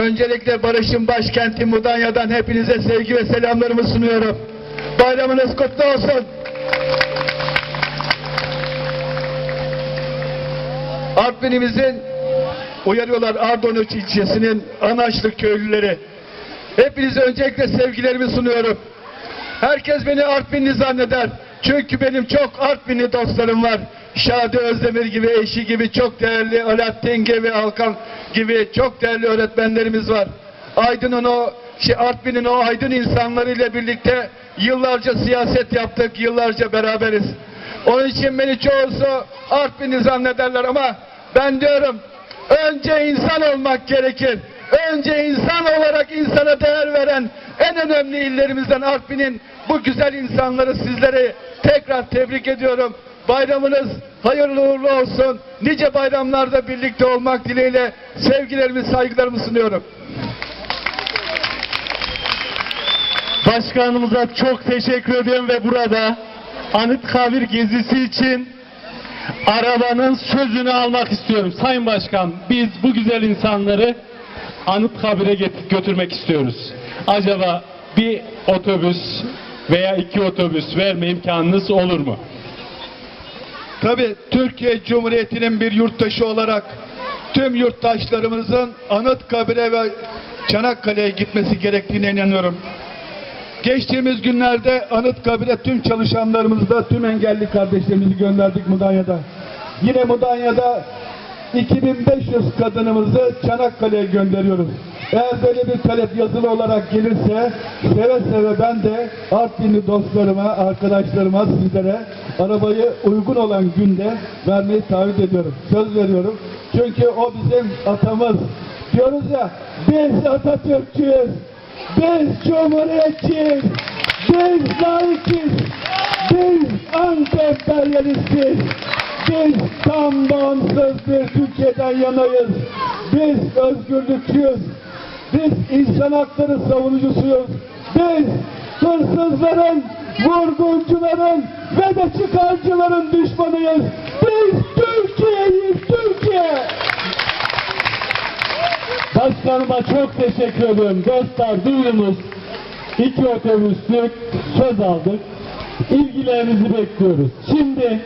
Öncelikle Barış'ın başkenti Mudanya'dan hepinize sevgi ve selamlarımı sunuyorum. Bayramınız kutlu olsun. Artvin'imizin uyarıyorlar Ardonuç ilçesinin Anaçlık köylüleri. Hepinize öncelikle sevgilerimi sunuyorum. Herkes beni Artvinli zanneder. Çünkü benim çok Artvinli dostlarım var. Şadi Özdemir gibi, eşi gibi çok değerli Alaaddin gibi, Alkan gibi çok değerli öğretmenlerimiz var. Aydın'ın o, şey Artvin'in o aydın insanlarıyla birlikte yıllarca siyaset yaptık, yıllarca beraberiz. Onun için beni çoğusu Artvinli zannederler ama ben diyorum önce insan olmak gerekir. Önce insan olarak insana değer veren en önemli illerimizden Artvin'in bu güzel insanları sizlere tekrar tebrik ediyorum. Bayramınız hayırlı uğurlu olsun. Nice bayramlarda birlikte olmak dileğiyle sevgilerimi, saygılarımı sunuyorum. Başkanımıza çok teşekkür ediyorum ve burada Anıtkabir gezisi için arabanın sözünü almak istiyorum. Sayın Başkan biz bu güzel insanları Anıtkabir'e götürmek istiyoruz. Acaba bir otobüs veya iki otobüs verme imkanınız olur mu? Tabii Türkiye Cumhuriyeti'nin bir yurttaşı olarak tüm yurttaşlarımızın Anıtkabir'e ve Çanakkale'ye gitmesi gerektiğine inanıyorum. Geçtiğimiz günlerde Anıtkabir'e tüm çalışanlarımızı da tüm engelli kardeşlerimizi gönderdik Mudanya'da. Yine Mudanya'da 2500 kadınımızı Çanakkale'ye gönderiyoruz. Eğer böyle bir talep yazılı olarak gelirse seve seve ben de Artvinli dostlarıma, arkadaşlarıma, sizlere arabayı uygun olan günde vermeyi taahhüt ediyorum. Söz veriyorum. Çünkü o bizim atamız. Diyoruz ya biz Atatürkçüyüz. Biz Cumhuriyetçiyiz. Biz laikiz. Biz anti-emperyalistiz. Biz tam bağımsız bir Türkiye'den yanayız. Biz özgürlükçüyüz. Biz insan hakları savunucusuyuz. Biz hırsızların, vurguncuların ve de çıkarcıların düşmanıyız. Biz Türkiye'yiz, Türkiye. Başkanıma çok teşekkür ediyorum. Dostlar duydunuz. İki otobüslük söz aldık. İlgilerinizi bekliyoruz. Şimdi